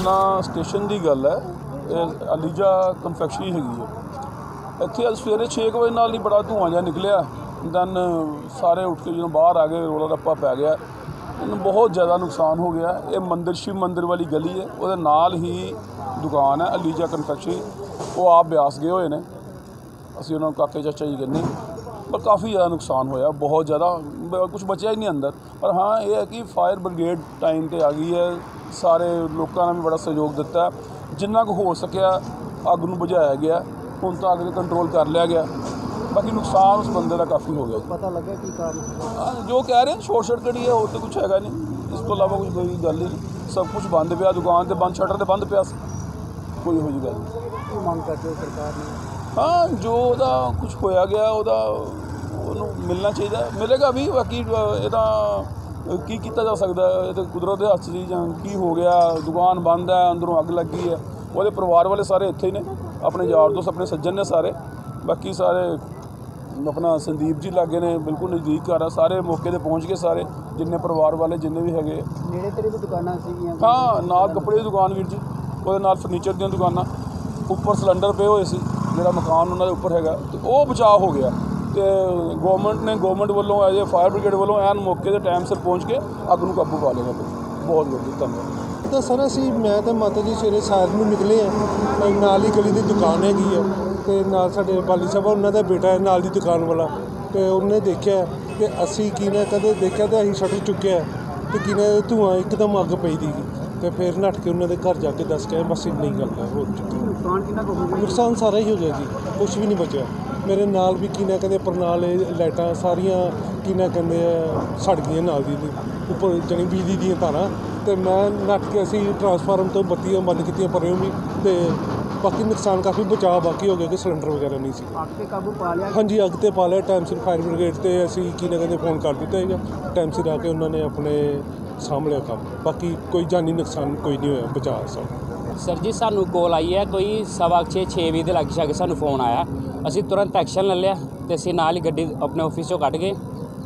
Khanna station ਦੀ ਗੱਲ ਹੈ, ਇਹ ਅਲੀਜਾ ਕਨਫੈਕਸ਼ਨਰੀ ਹੈਗੀ ਹੈ। ਇੱਥੇ ਅੱਜ ਸਵੇਰੇ 6 ਵਜੇ ਨਾਲ ਹੀ ਬੜਾ ਧੂੰਆਂ ਜਿਹਾ ਨਿਕਲਿਆ। ਦੈਨ ਸਾਰੇ ਉੱਠ ਕੇ ਜਦੋਂ ਬਾਹਰ ਆ ਗਏ, ਰੋਲਾ ਰੱਪਾ ਪੈ ਗਿਆ। ਇਹਨੂੰ ਬਹੁਤ ਜ਼ਿਆਦਾ ਨੁਕਸਾਨ ਹੋ ਗਿਆ। ਇਹ ਮੰਦਿਰ ਸ਼ਿਵ ਮੰਦਿਰ ਵਾਲੀ ਗਲੀ ਹੈ। ਉਹਦੇ ਨਾਲ ਹੀ ਦੁਕਾਨ ਹੈ, ਅਲੀਜਾ ਕਨਫੈਕਸ਼ਨਰੀ ਉਹ ਆਪ ਬਿਆਸ ਗਏ ਹੋਏ ਨੇ। ਅਸੀਂ ਉਹਨਾਂ ਨੂੰ ਕਾਕੇ ਚਾਚਾ ਜੀ ਕਹਿੰਦੇ। ਪਰ ਕਾਫੀ ਜ਼ਿਆਦਾ ਨੁਕਸਾਨ ਹੋਇਆ। ਬਹੁਤ ਜ਼ਿਆਦਾ ਕੁਝ ਬਚਿਆ ਹੀ ਨਹੀਂ ਅੰਦਰ। ਪਰ ਹਾਂ ਇਹ ਹੈ ਕਿ ਫਾਇਰ ਬ੍ਰਿਗੇਡ ਟਾਈਮ ਤੇ ਆ ਗਈ ਹੈ। ਸਾਰੇ ਲੋਕਾਂ ਨੇ ਵੀ ਬੜਾ ਸਹਿਯੋਗ ਦਿੱਤਾ। ਹੈ। ਜਿੰਨਾ ਕੁ ਹੋ ਸਕਿਆ ਅੱਗ ਨੂੰ ਬੁਝਾਇਆ ਗਿਆ। ਹੁਣ ਤਾਂ ਅੱਗ ਨੂੰ ਕੰਟਰੋਲ ਕਰ ਲਿਆ ਗਿਆ। ਬਾਕੀ ਨੁਕਸਾਨ ਉਸ ਬੰਦੇ ਦਾ ਕਾਫੀ ਹੋ ਗਿਆ ਜੀ। ਪਤਾ ਲੱਗਾ ਕੀ ਕਾਰਨ ਹਾਂ, ਜੋ ਕਹਿ ਰਹੇ ਸ਼ੋਰਟ ਸਰਕਟ ਹੀ ਹੈ ਹੋਰ ਤਾਂ ਕੁਝ ਹੈਗਾ ਨਹੀਂ। ਇਸ ਤੋਂ ਇਲਾਵਾ ਕੁਝ ਕੋਈ ਗੱਲ ਹੀ ਨਹੀਂ। ਸਭ ਕੁਝ ਬੰਦ ਪਿਆ ਦੁਕਾਨ ਤੇ ਬੰਦ ਸ਼ਟਰ ਤੇ ਬੰਦ ਪਿਆ ਸੀ। ਕੋਈ ਇਹੋ ਜਿਹੀ ਗੱਲ ਨਹੀਂ। ਮੰਗ ਕਰਦੇ ਹੋ ਸਰਕਾਰ ਨੂੰ? ਹਾਂ ਜੋ ਉਹਦਾ ਕੁਝ ਹੋਇਆ ਗਿਆ ਉਹਦਾ ਉਹਨੂੰ ਮਿਲਣਾ ਚਾਹੀਦਾ। ਮਿਲੇਗਾ ਵੀ ਬਾਕੀ ਇਹਦਾ ਅ, ਕੀ ਕੀਤਾ ਜਾ ਸਕਦਾ? ਇਹ ਤਾਂ ਕੁਦਰਤ ਦੇ ਹੱਥ ਹੀ ਜਾਂ ਕੀ ਹੋ ਗਿਆ? ਦੁਕਾਨ ਬੰਦ ਹੈ ਅੰਦਰੋਂ ਅੱਗ ਲੱਗੀ ਹੈ। ਉਹਦੇ ਪਰਿਵਾਰ ਵਾਲੇ ਸਾਰੇ ਇੱਥੇ ਹੀ ਨੇ। ਆਪਣੇ ਯਾਰ ਦੋਸਤ ਆਪਣੇ ਸੱਜਣ ਨੇ ਸਾਰੇ। ਬਾਕੀ ਸਾਰੇ ਆਪਣਾ ਸੰਦੀਪ ਜੀ ਲਾਗੇ ਨੇ ਬਿਲਕੁਲ ਨਜ਼ਦੀਕ ਘਰ ਆ। ਸਾਰੇ ਮੌਕੇ ਤੇ ਪਹੁੰਚ ਗਏ ਸਾਰੇ ਜਿੰਨੇ ਪਰਿਵਾਰ ਵਾਲੇ ਜਿੰਨੇ ਵੀ ਹੈਗੇ। ਨੇੜੇ ਤੇੜੇ ਦੀ ਦੁਕਾਨਾਂ ਸੀਗੀਆਂ? ਹਾਂ ਨਾਲ ਕੱਪੜੇ ਦੀ ਦੁਕਾਨ ਵੀਰ ਜੀ। ਉਹਦੇ ਨਾਲ ਫਰਨੀਚਰ ਦੀਆਂ ਦੁਕਾਨਾਂ। ਉੱਪਰ ਸਿਲੰਡਰ ਪਏ ਹੋਏ ਸੀ। ਜਿਹੜਾ ਮਕਾਨ ਉਹਨਾਂ ਦੇ ਉੱਪਰ ਹੈਗਾ। ਤੇ ਉਹ ਬਚਾਅ ਹੋ ਗਿਆ। ਤੇ ਗਵਰਨਮੈਂਟ ਨੇ ਗਵਰਨਮੈਂਟ ਵੱਲੋਂ ਐਜ ਫਾਇਰ ਬ੍ਰਿਗੇਡ ਵੱਲੋਂ ਐਨ ਮੌਕੇ ਤੇ ਟਾਈਮ ਸਿਰ ਪਹੁੰਚ ਕੇ ਅੱਗ ਨੂੰ ਕਾਬੂ ਪਾ ਲਿਆ ਬਹੁਤ ਬਹੁਤ ਧੰਨਵਾਦ। ਤਾਂ ਸਰ, ਅਸੀਂ, ਮੈਂ ਤੇ ਮਾਤਾ ਜੀ ਸਵੇਰੇ ਸਾਰ ਨੂੰ ਨਿਕਲੇ ਆ ਨਾਲ ਹੀ ਗਲੀ ਦੀ ਦੁਕਾਨ ਹੈਗੀ ਆ ਤੇ ਨਾਲ ਸਾਡੇ ਬਾਲੀ ਸਾਹਿਬ ਉਹਨਾਂ ਦਾ ਬੇਟਾ ਹੈ ਨਾਲ ਦੀ ਦੁਕਾਨ ਵਾਲਾ। ਤੇ ਉਹਨੇ ਦੇਖਿਆ ਕਿ ਅਸੀਂ ਕੀ ਨਾ ਕਦੇ ਦੇਖਿਆ ਤਾਂ ਅਸੀਂ ਛੱਡ ਚੁੱਕਿਆ ਤੇ ਕੀ ਨਾ ਧੂਆਂ ਇੱਕਦਮ ਅੱਗ ਪਈ ਦੀ ਤੇ ਫਿਰ ਨੱਠ ਕੇ ਉਹਨਾਂ ਦੇ ਘਰ ਜਾ ਕੇ ਦੱਸ ਕੇ ਬਸ ਇੰਨੀ ਗੱਲ ਹੈ, ਹੋਰ ਚੁੱਕੀ ਨੁਕਸਾਨ ਕਿੰਨਾ ਕੁ ਹੋ ਗਿਆ ਨੁਕਸਾਨ ਸਾਰਾ ਹੀ ਹੋ ਗਿਆ ਜੀ ਕੁਝ ਵੀ ਨਹੀਂ ਬਚਿਆ। ਮੇਰੇ ਨਾਲ ਵੀ ਕੀ ਨਾ ਕਹਿੰਦੇ ਪ੍ਰਣਾਲੇ ਲਾਈਟਾਂ ਸਾਰੀਆਂ ਕੀ ਨਾ ਕਹਿੰਦੇ ਆ ਸੜ ਗਈਆਂ ਨਾਲ ਦੀ। ਉੱਪਰ ਜਣੀ ਬਿਜਲੀ ਦੀਆਂ ਤਾਰਾਂ। ਤੇ ਮੈਂ ਨੱਠ ਕੇ ਅਸੀਂ ਟਰਾਂਸਫਾਰਮ ਤੋਂ ਬੱਤੀਆਂ ਬੰਦ ਕੀਤੀਆਂ ਪਰਿਓ ਵੀ ਤੇ ਬਾਕੀ ਨੁਕਸਾਨ ਕਾਫੀ ਬਚਾਅ ਬਾਕੀ ਹੋ ਗਿਆ ਕਿ ਸਿਲੰਡਰ ਵਗੈਰਾ ਨਹੀਂ ਸੀ। ਅੱਗ ਤੇ ਕਾਬੂ ਪਾ ਲਿਆ? ਹਾਂਜੀ ਅੱਗ ਤੇ ਪਾ ਲਿਆ ਟਾਈਮ ਸਿਰ ਫਾਇਰ ਬ੍ਰਿਗੇਡ ਤੇ ਅਸੀਂ ਕੀ ਨਾ ਕਹਿੰਦੇ ਫੋਨ ਕਰ ਦਿੱਤਾ ਹੈਗਾ ਟਾਈਮ ਸਿਰ ਆ ਕੇ ਉਹਨਾਂ ਨੇ ਆਪਣੇ ਲਿਆ ਕੰਮ ਬਾਕੀ ਕੋਈ ਜਾਨੀ ਨੁਕਸਾਨ ਕੋਈ ਨਹੀਂ ਹੋਇਆ ਬਚਾਅ ਸਭ। ਸਰ ਜੀ ਸਾਨੂੰ ਕੋਲ ਆਈ ਹੈ ਕੋਈ ਸਵਾ ਕੁ ਛੇ 6 ਵਜੇ ਦੇ ਲੱਗ ਕੇ ਸਾਨੂੰ ਫੋਨ ਆਇਆ। ਅਸੀਂ ਤੁਰੰਤ ਐਕਸ਼ਨ ਲੈ ਲਿਆ ਤੇ ਅਸੀਂ ਨਾਲ ਹੀ ਗੱਡੀ ਆਪਣੇ ਆਫਿਸ ਚੋਂ ਕੱਢ ਗਏ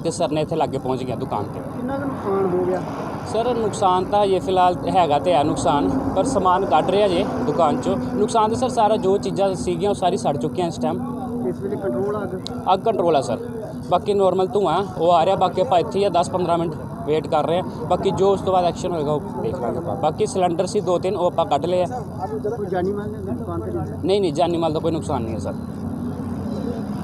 ਤੇ ਸਰ ਨੇ ਇੱਥੇ ਲਾਗੇ ਪਹੁੰਚ ਗਿਆ ਦੁਕਾਨ ਤੇ। ਕਿੰਨਾ ਕੁ ਨੁਕਸਾਨ ਹੋ ਗਿਆ? ਸਰ ਨੁਕਸਾਨ ਤਾਂ ਜੇ ਫਿਲਹਾਲ ਹੈਗਾ ਤੇ ਹੈ ਨੁਕਸਾਨ ਪਰ ਸਮਾਨ ਕੱਢ ਰਿਹਾ ਜੇ ਦੁਕਾਨ ਚੋਂ। ਨੁਕਸਾਨ ਤਾਂ ਸਰ ਸਾਰਾ ਜੋ ਚੀਜ਼ਾਂ ਸੀਗੀਆਂ ਉਹ ਸਾਰੀ ਸੜ ਚੁੱਕੀਆਂ ਇਸ ਟਾਈਮ ਇਸ ਵੇਲੇ ਕੰਟਰੋਲ ਅੱਗ ਅੱਗ ਕੰਟਰੋਲ ਆ ਸਰ। ਬਾਕੀ ਨਾਰਮਲ ਧੂੰਆਂ ਉਹ ਆ ਰਿਹਾ ਬਾਕੀ ਆਪਾਂ ਇੱਥੇ ਹੀ ਆ 10-15 ਮਿੰਟ ਵੇਟ ਕਰ ਰਹੇ ਹਾਂ ਬਾਕੀ ਜੋ ਉਸ ਤੋਂ ਬਾਅਦ ਐਕਸ਼ਨ ਹੋਏਗਾ ਉਹ ਦੇਖ ਲਾਂਗੇ ਆਪਾਂ। ਬਾਕੀ ਸਿਲੰਡਰ ਸੀ ਦੋ ਤਿੰਨ ਉਹ ਆਪਾਂ ਕੱਢ ਲਏ ਆ। ਕੋਈ ਜਾਨੀ ਮਾਲ ਨਹੀਂ ਨਹੀਂ ਜਾਨੀ ਮਾਲ ਦਾ ਕੋਈ ਨੁਕਸਾਨ ਨਹੀਂ ਹੈ ਸਰ।